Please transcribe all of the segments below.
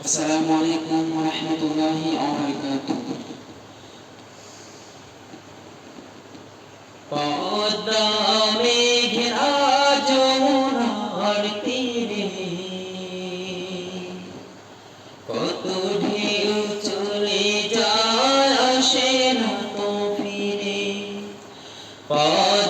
السلام عليكم ورحمة الله যমুনার তীরে কত ঢেউ চলে যায় আসে না তো ফিরে পদ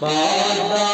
Bye.